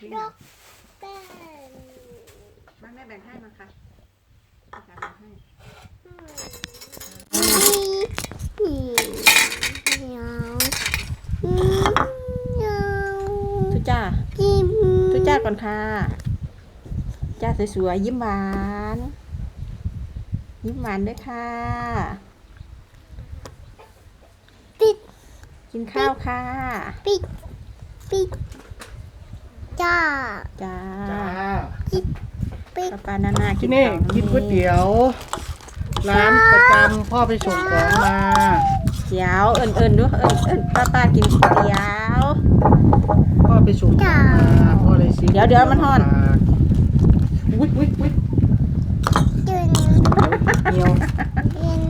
พี่ดนะอกแป้งมาแม่แบ่งให้มาค่ะอาจารย์แบ่งให้อืมเหนียวอืมเหนียวทุจ้าจิ้มทุจ้าก่อนค่ะ จ้าสวยๆยิ้มหวาน ยิ้มหวานด้วยค่ะปิดกินข้าวค่ะ ปิด ปิด จ้าจ้าจ้าปิดป้าปานานากิที่นนี่ข้าวกินก๋วยเตี๋ยว ร้านประจำพ่อไปส่งของมา เตี๋ยวเอิญเอิญด้วยเอิญเอิญป้าป้ากินก๋วยเตี๋ยว พ่อไปส่งของมาพ่อเลยซื้อเดี๋ยวเดี๋ยวมันฮ้อน อุ้ยอุ้ยอุ้ยจุนเหนียวกิน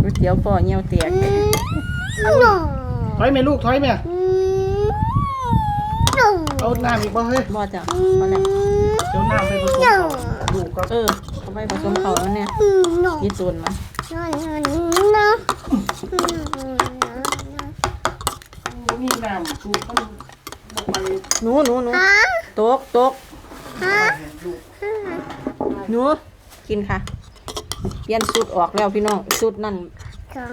ก๋วยเตี๋ยวป่อเงี้ยวเตียกอืมอร่อยถอยไหมลูกถอยไหมอืมอร่อย เอาน้ำอีกบ่เฮ้ยบ่จ้ะอืพอแล้วมเดี๋ยวน้ำไปผสมกับลูกก็เออเอาไปผสมเขาแล้วเนี่ยอืมหนอยยี่ตูนมาหนอยหนอยหนอยอืมนี่น้ำลูกมันบอกไปหนูหนูหนูฮะตกตกฮะลูกหนูกินค่ะ เปลี่ยนสูตรออกแล้วพี่น้องสูตรนั่นจ้า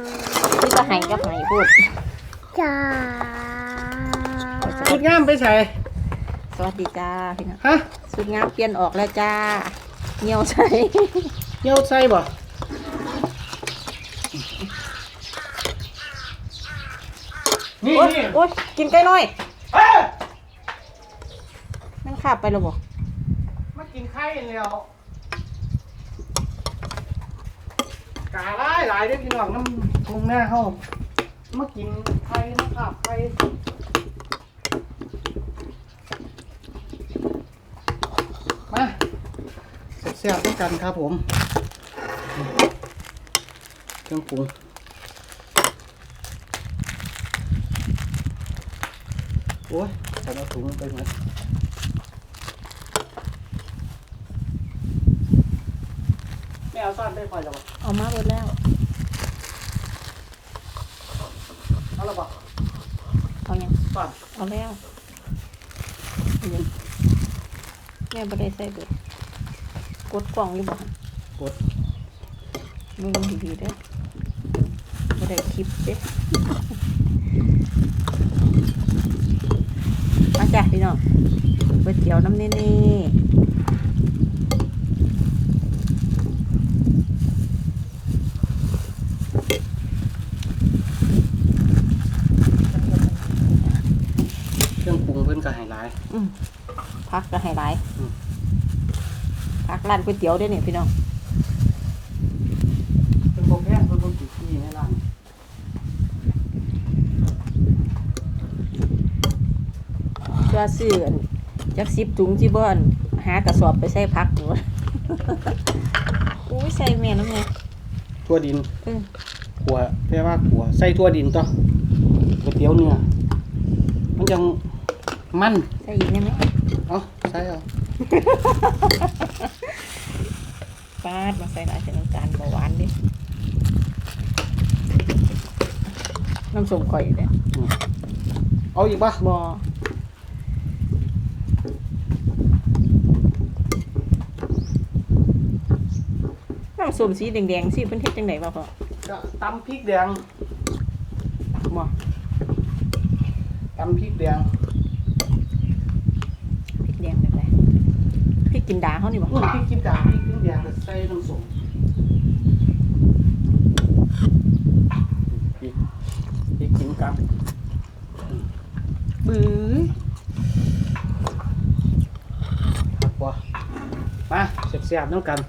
ที่จะให้กับให้พูดจ้าชุดงามไปใส่ สวัสดีจ้าพี่น้องฮะสูตรงามเปลี่ยนออกแล้วจ้าเงียวใส่เหี่ยวใส่บ่นี่โอ๊ยนี่โอ๊ยกินไก่น้อยเอ้ยนั่งขาบไปแล้วบ่มากินไข่แล้วกาหลายหลายเด้อพี่น้องน้ำตรงหน้าเฮามากินไข่มาขับไข่มาแซ่บๆด้วยกันครับผม เครื่องปรุงโอ้ยใส่เอาถุงไปไหมไม่เอาซ่อนได้พอจะบอกเอามาหมดแล้ว เอาละบอกเอายังซ่อนเอาแล้วเอายังแม่บ่ได้ใส่เบิดก ดกล่องอยู่บ่หั่นกดมึงดีๆเด้อบ่ได้คลิปเด้มาจ้ะพี่น้องก๋วยเตี๋ยวน้ำเน่ๆเครื่องปรุงเพิ่นก็ให้หลายอืมพักก็ให้หลาย อืม พักร้านก๋วยเตี๋ยวด้วยเนี่ยพี่น้องเพิ่นบ่แพงเพิ่นบ่กี่ที่ในร้านเพื่อซื้ออันจักสิบถุงที่บ้านหากระสอบไปใส่พักหนูอุ้ยใส่แม่น้ำไงทั่วดินเออขัวแปลว่าขัวใส่ทั่วดินต่อก๋วยเตี๋ยวเนื้อมันจังมันใส่อีกได้ไหมเอาใส่เอา ปาดมาใส่หลายใส่น้ำตาลเบาหวานดิน้ำส้มข่อยเนี่ยเอาอีกป่ะบอน้ำส้มสีแดงๆสีเป็นเฮ็ดจังไดบ่พ่อก็ตำพริกแดงบ่ตำพริกแดง พริกแดงแบบไหนพริ กกินดาเขานี่บ่อุ้ยพริกกินดาพริกกินแดงก็ใส่น้ำส้มพริกพริกกินกับบื้อครับบ่มาเสียบๆน้ำกัน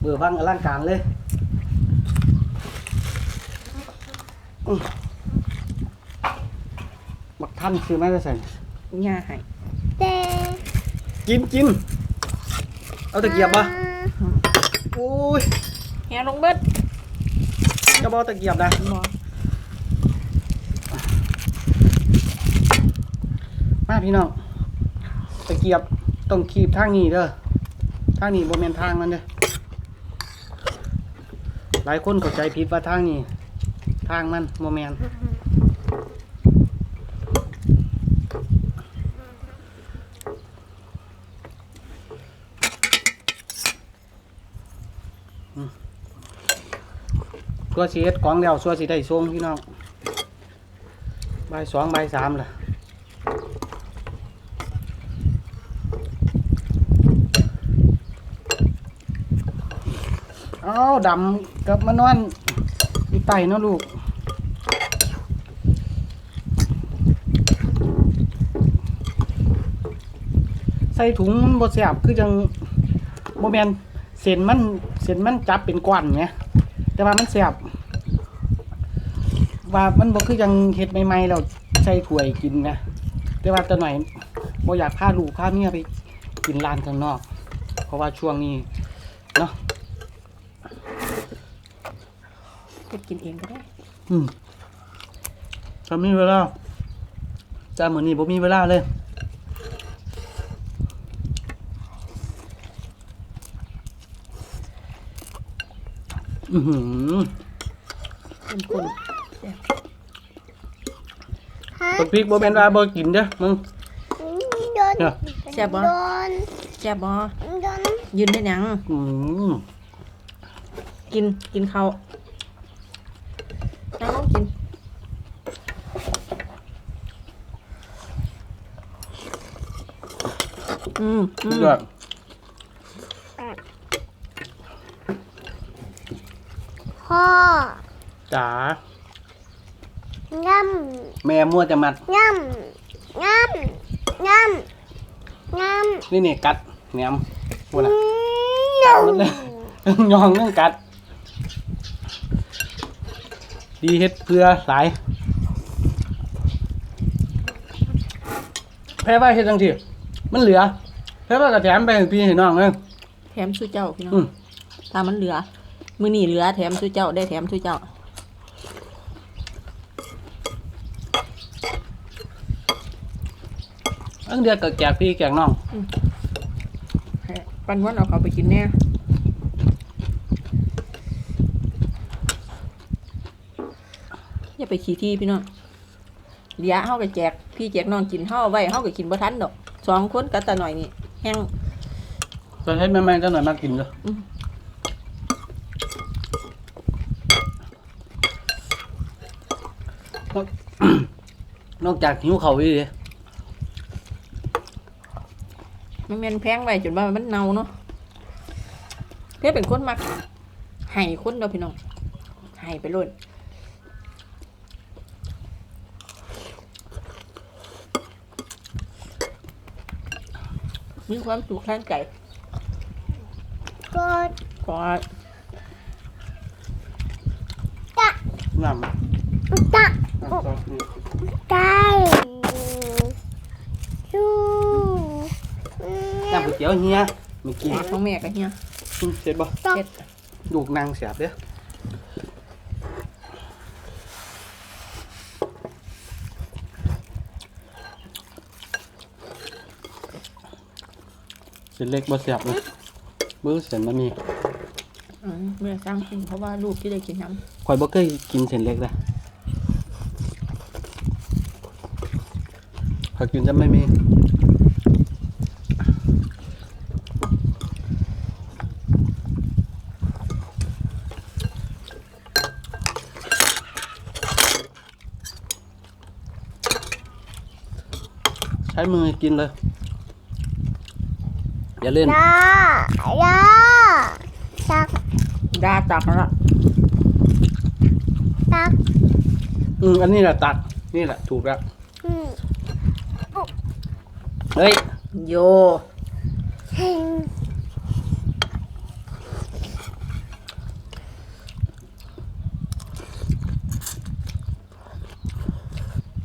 เบื่อบ้างอลังการเลยอื้อบักท่านคือไม่ได้ใส่ย่าให้เต้ กินกิน เอาตะเกียบปะโอ้ยแฮลงเบิดจะบเอาตะเกียบนะบ่มาพี่น้องตะเกียบต้องคีบทางนี้เด้อทางนี้บ่แม่นทางมันเด้อหลายคนเข้าใจผิดว่าทางนี้ ทางมันบ่แม่น วสีเอ็ดกล่องแล้วสัวสีได้ส่งพี่น้องใบสองบ่ายสามล่ะเอาดำกับมานอนอีไตเนาะลูกใส่ถุงมันบ่แซ่บคือจังบ่แม่นเส้นมันเส้นมันจับเป็นก้อนไงแต่ว่ามันแซ่บ ว่ามันบ่คือจังเฮ็ดใหม่ๆแล้วใส่ถ้วยกินนะแต่ว่าตอนหน่อยบ่อยากพาลูกพาเมียไปกินร้านข้างนอก เพราะว่าช่วงนี้เนาะเฮ็ดกินเองก็ได้ อืมถ้ามีเวลาจ้ามื้อนี้บ่มีเวลาเลยอือหือเป็นคน ฮะ บัก พริกบ่แม่นว่าบ่กินเด้อมึง โดนเนี่ย แซ่บบ่ โดนแซ่บบ่โดนยืนได้หยัง อืมกินกินข้าวนั่งลงกิน อืมอืสุดมยอดพ่อจ๋า ย่แม่มั่วจะมัดำย่ำย่ำย่ำย่ำนี่นี่กัดแหนมพูดนะย่มันเลย ยองเรื่องกัด ดีเฮ็ดเพื่อหลายแพ้ว่าเฮ็ดจังซี่มันเหลือแพ้ว่าก็แถมไปให้พี่ให้น้องเด้อแถมสู้เจ้าพี่น้องอืมถ้ามันเหลือ มื้อนี้เหลือแถมสู้เจ้าได้แถมสู้เจ้า อันเดียวก็แจกพี่แจกน้องให้ปันวันเอาเขาไปกินแน่อย่าไปขี้ที่พี่น้องเหลียเฮาก็แจก พี่แจกน้องกินเฮาเอาไว้เฮาก็กินบ่ทันดอกสองคนกับตาหน่อยนี่แห้งจะให้แม่ๆจังหน่อยมากินเด้ออมนอกนอกจากหิวเขาวอีกเด้ มันแม่นแพงไว้จนว่ามันเน่าเนาะเพื่อเป็นคนมักให้คนเดียวพี่น้องให้ไปโลดมีความสุขทางใจำก็ก็น้ำตะน้ำซอสนี่ ไก่ชู น้ำก๋วยเตี๋ยวเฮียเมื่อกี้หมาของแม่กันเฮียอืมเสร็จบ่เฮ็ดลูกนางเสียบเด้อเส้นเล็กบ่เสียบเลยเบื้อเส้นมันมีอืมแม่สร้างกินเพราะว่าลูกที่ได้กินน้ข่อยบ่เคยกินเส้นเล็กเลยข่อยกินจะไม่มี กินเลย อย่าเล่นยายาตักำดาตักละตักอืมอันนี้แหละตักนี่แหละถูกแล้วอืมเฮ้ยโยเฮ้ย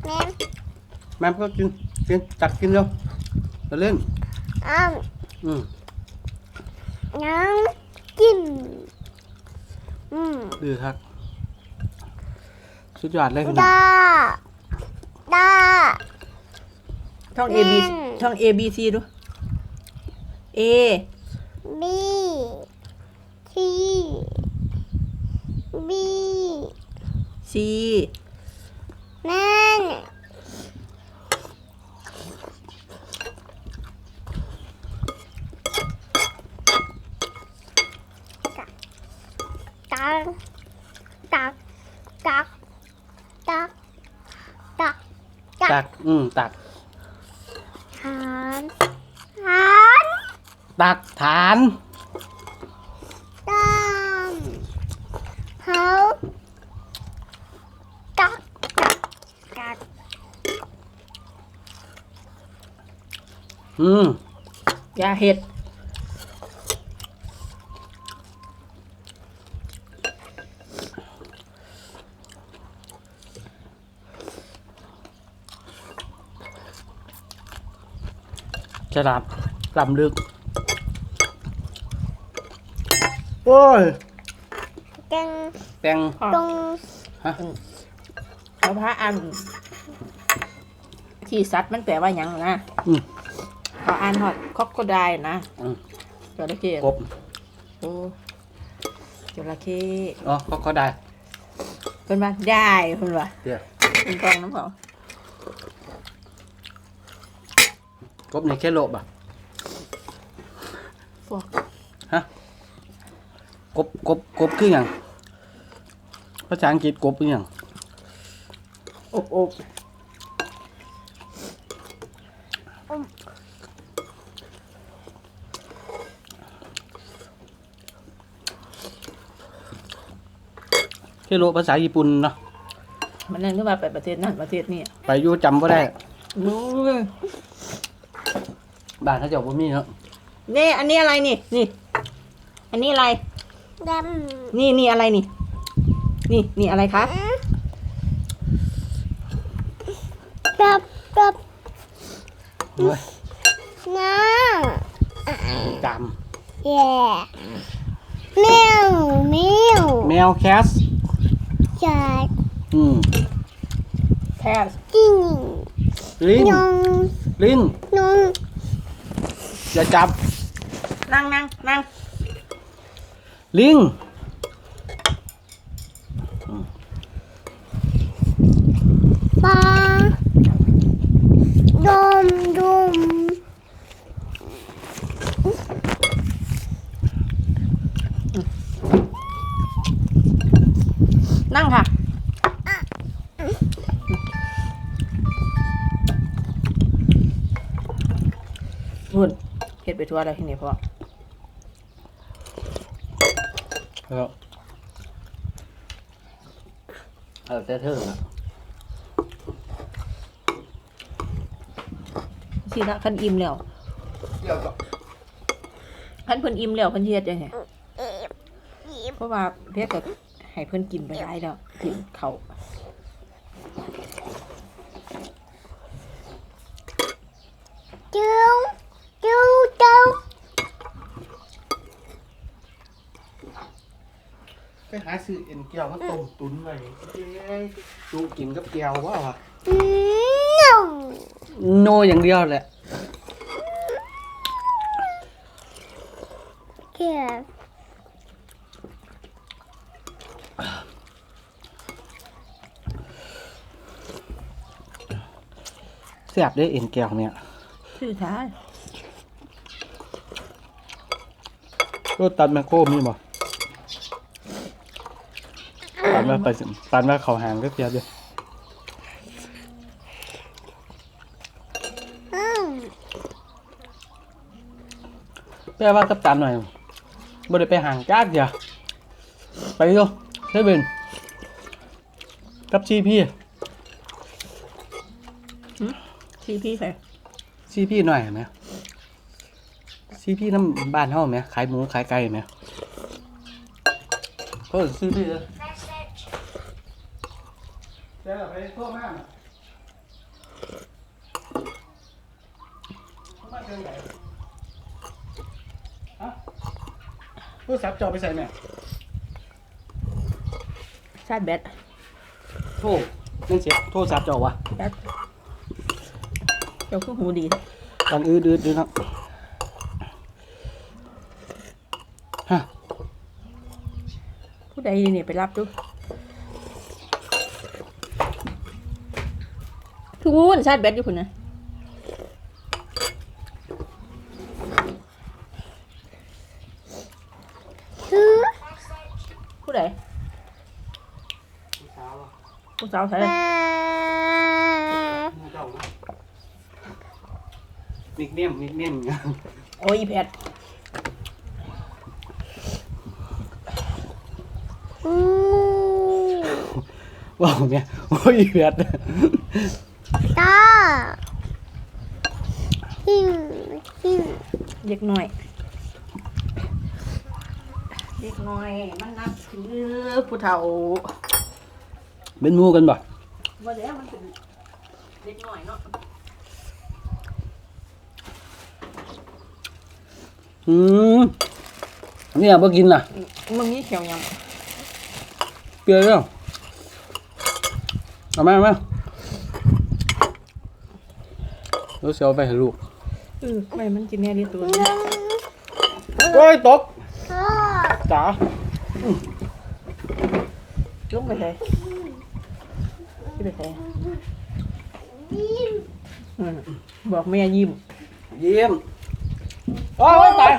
แม่แม่ก็กิน กินตักกินเร็วอย่าเล่น อ้ามอืมน้ำกินอืมดื้อครับสุดยอดเลยคุณดาดาช่อง A B อืมช่อง A B C ดู A บีทีบี C แม่นตังตัง ตักอืมตัก ฐานฐานตักฐานตามเขากักกักอืมยาเห็ด ฉลาดลำลึก โอ้ยกังแตงพ่อตรงฮะเขาพระอันที่สัตว์มันแปลว่าหยังนะอืมเขาอ่านฮอดคอกก็ได้นะอืม จระเข้กบโอ้จระเข้อ๋อเขาเขาได้เพิ่นว่าได้เพิ่นว่าเดี๋ยว เป็นกองน้ำเขา กบในแค่โลบอะพวกกบกบกบคืออย่างภาษาอังกฤษกบคืออย่างอบอบแค่โลภาษาญี่ปุ่นเนาะมันนั่นนึกว่าไปประเทศนั่นประเทศนี้ไปอยู่จำก็ได้นู้น บ้านเขาเจ้าบ่มีเนาะนี่อันนี้อะไรนี่นี่ อันนี้อะไรดนี่นี่อะไรนี่ นี่นี่อะไรคะำดับดับเว้ยน้าจแย่แมวแมวำแมวแคสจัดอืมแพสจิ้งลิ้นนงลิ้นนง อย่าจับ นั่งนั่งนั่งลิงปลาดม ทั่วแล้วที่นี่พ่อแล้วเออแต่เธอนะสิละคันอิ่มแล้วเดี๋ยวก็คันเพิ่นอิ่มแล้วเพิ่นสิเฮ็ดจังไงเอ็บเอ็บเพราะว่าเพียก็ให้เพิ่นกินไปได้แล้วกินเขาว เจ้าเจ้าเจ้า ไปหาซื้อเอ็น แก้วมาต้มตุ๋นไว้เอ้ยดูกินกับแก้วว่าวะอืมโนอย่างเดียวแหละเก็บแซ่บได้เอ็นแก้วเนี่ยชื่อท้ายรถตัดแมคโครมีบ่ ตัดมาไปสิตัดมาเขาหางก็เสียเดียวอืมแปลว่ากับตันหน่อยบ่ได้ไปห่างจ้าเดียวไปดูเซเว่นกับซีพี่ชื่อพี่ใครซีพี่หน่อยไหมซีพี่น้ำบ้านเฮาไหมขายหมูขายไก่ไหมเพิ่นซีพี่เลยเจ้าไปทั่วมากมาเจอไหนฮะ ผู้สับจอไปใส่แม่ชาติแบตโทษนั่นเสียโทษสับจอวะแบตเจ้าคือหูดีตอนอืดอืดดูเนาะฮะผู้ใดนี่ไปรับดูทุนชาติแบตอยู่คุณนะ ซื้อ ผู้ใด ผู้สาวใช่มาเจ้านิกเนียมนิกเนียมโอ้ยอีแพทอืมว้าวเนี่ยโอ้ยเบียดตาหิวหิวเด็กน้อย เด็กน้อย มันนับถือผู้เฒ่า เป็นหมูกันบ่ว่าแล้วมันเป็นเด็กน้อยเนาะอืมเนี่ยบ่กินน่ะมึงนี่เขียวยเปรี้ยวแล้วเอามาเอามาแล้วเสียวไปให้ลูกำเออไม่มันกินแน่ดีตัวโอ้ยตกพ่อจ๋าจุ้งไปเลยที่ ไปเลยยิ้มอืมบอกแม่ยิ้ม เยี่ยมโอ้ยตาย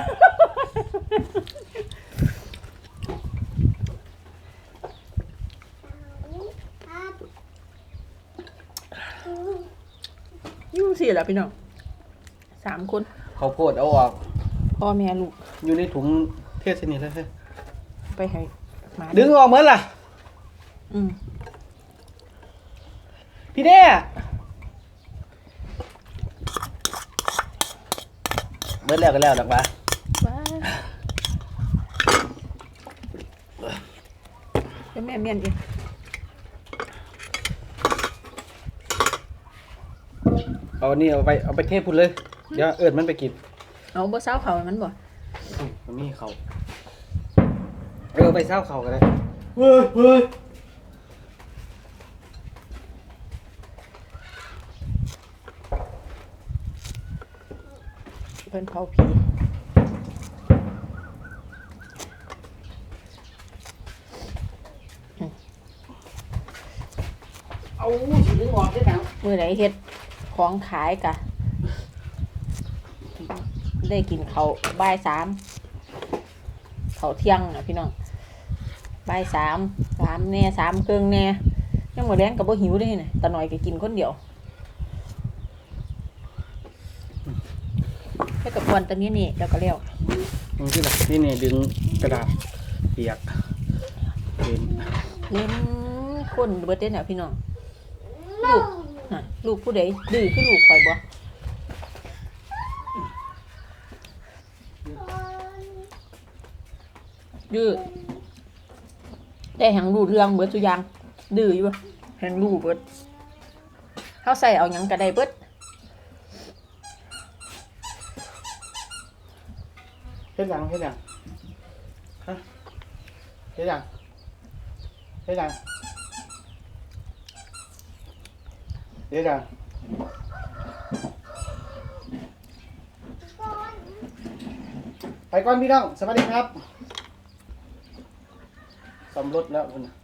ครับอยู่สิแหละพี่น้องสามคน เขาวโพดเอาออกพ่อแม่ลูกอยู่ในถุงเทศนิดเลยเฮ้ยไปให้หมาดึงออกเหมือนล่ะ อืม พี่เน่เบิดแล้วก็แล้วดอกว่าว้าเดี๋ยวแม่เมียนเองเอาอันนี่เอาไปเอาไปเทพุ่นเลย เดี๋ยวเอิดมันไปกิน เอาบ่เศร้าเขาให้มันบ่มันมีเขาเออไปเศร้าเขากันเลยเฮ้ยเฮ้ย เพิ่นเผาผีอืมเอาสิดึงออกได้หนังมือไหนเฮ็ดของขายกะ ได้กินเขาวบ่ายสามเขาวเที่ยงนะพี่น้องบ่ายสามสามแน่สามครึ่งแน่ยังหมดแรงกับบ่หิวเด้น่ะตาหน่อยก็กินคนเดียว แค่กับวันตอนนี้นี่แล้วก็แล้วมึงที่ไหนนี่นี่ดึงกระดาษเปียกเป็นเล่นคนเบิดเด้น่ะพี่น้องลูกน่ะลูกผู้ใดดื้อคือลูกข่อยบ่ดื้อได้แห่งรู้เรื่องเบิดทุกอย่างดื้ออยู่บ่แห่งรู้เบิดเฮาใส่เอาหยังก็ได้เบิด ฮ็ดหยังเฮ็ดหยังฮะเฮ็ดหยังเฮ็ดหยังเฮ็ดหยังไปก่อนพี่น้องสวัสดีครับสำรถแล้วคุณน่ะ